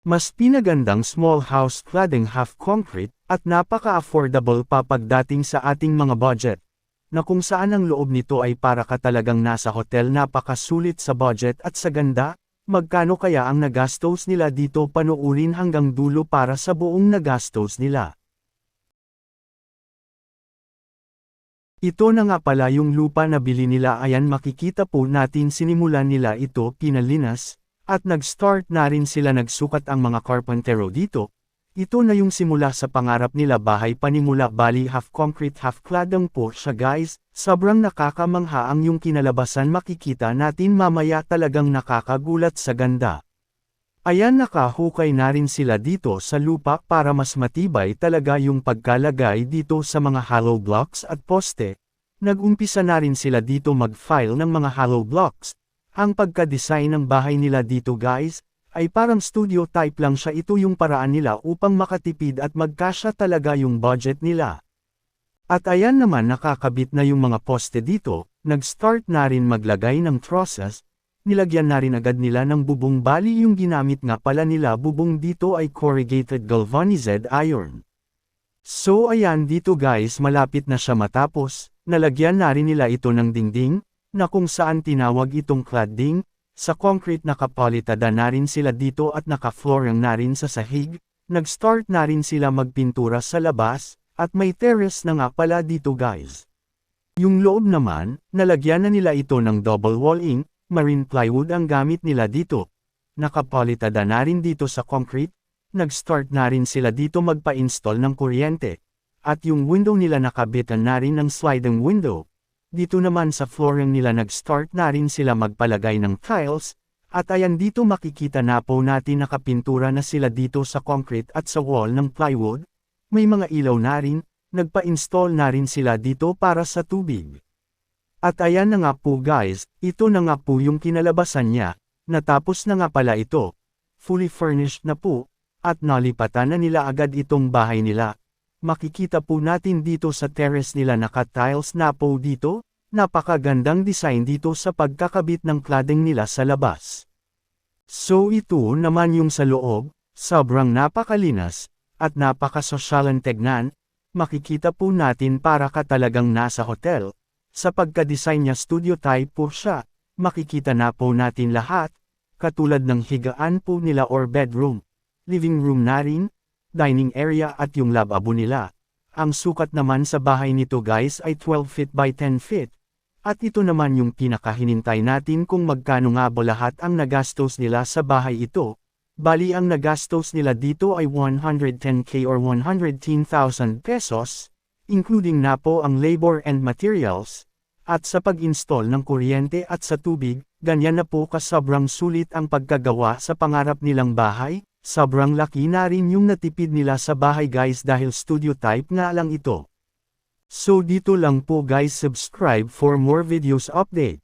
Mas pinagandang small house cladding half concrete, at napaka-affordable pa pagdating sa ating mga budget. Na kung saan ang loob nito ay para ka talagang nasa hotel napakasulit sa budget at sa ganda, magkano kaya ang nagastos nila dito panuurin hanggang dulo para sa buong nagastos nila. Ito na nga pala yung lupa na bili nila ayan makikita po natin sinimulan nila ito pinalinas, at nag-start na rin sila nagsukat ang mga carpentero dito. Ito na yung simula sa pangarap nila bahay panimula bali half concrete half clad ang po siya guys, sobrang nakakamangha ang yung kinalabasan makikita natin mamaya talagang nakakagulat sa ganda. Ayan nakahukay na rin sila dito sa lupa para mas matibay talaga yung pagkalagay dito sa mga hollow blocks at poste. Nagumpisa na rin sila dito mag-file ng mga hollow blocks, ang pagka-design ng bahay nila dito guys, ay parang studio type lang siya. Ito yung paraan nila upang makatipid at magkasya talaga yung budget nila. At ayan naman nakakabit na yung mga poste dito, nag-start na rin maglagay ng trusses, nilagyan na rin agad nila ng bubong. Bali yung ginamit nga pala nila bubong dito ay corrugated galvanized iron. So ayan dito guys malapit na siya matapos, nalagyan na rin nila ito ng dingding, na kung saan tinawag itong cladding, sa concrete nakapalitada na rin sila dito at nakaflooring na rin sa sahig, nag-start na rin sila magpintura sa labas, at may terrace na nga pala dito guys. Yung loob naman, nalagyan na nila ito ng double walling, marine plywood ang gamit nila dito. Nakapalitada na rin dito sa concrete, nag-start na rin sila dito magpa-install ng kuryente. At yung window nila nakabitan na rin ng sliding window, dito naman sa flooring nila nag-start na rin sila magpalagay ng tiles, at ayan dito makikita na po natin nakapintura na sila dito sa concrete at sa wall ng plywood, may mga ilaw na rin, nagpa-install na rin sila dito para sa tubig. At ayan na nga po guys, ito na nga po yung kinalabasan niya, natapos na nga pala ito, fully furnished na po, at nalipatan na nila agad itong bahay nila, Makikita po natin dito sa terrace nila naka-tiles na po dito, napakagandang design dito sa pagkakabit ng cladding nila sa labas. So ito naman yung sa loob, sobrang napakalinas, at napakasosyalan tegnan, makikita po natin para ka talagang nasa hotel, sa pagka-design niya studio type po siya, makikita na po natin lahat, katulad ng higaan po nila or bedroom, living room na rin, dining area at yung lababo nila. Ang sukat naman sa bahay nito guys ay 12 feet by 10 feet. At ito naman yung pinakahinintay natin kung magkano nga ba lahat ang nagastos nila sa bahay ito. Bali ang nagastos nila dito ay 110k or 110,000 pesos, including na po ang labor and materials. At sa pag-install ng kuryente at sa tubig, ganyan na po kasobrang sulit ang pagkagawa sa pangarap nilang bahay, Sobrang laki na rin yung natipid nila sa bahay guys dahil studio type nga lang ito. So dito lang po guys subscribe for more videos update.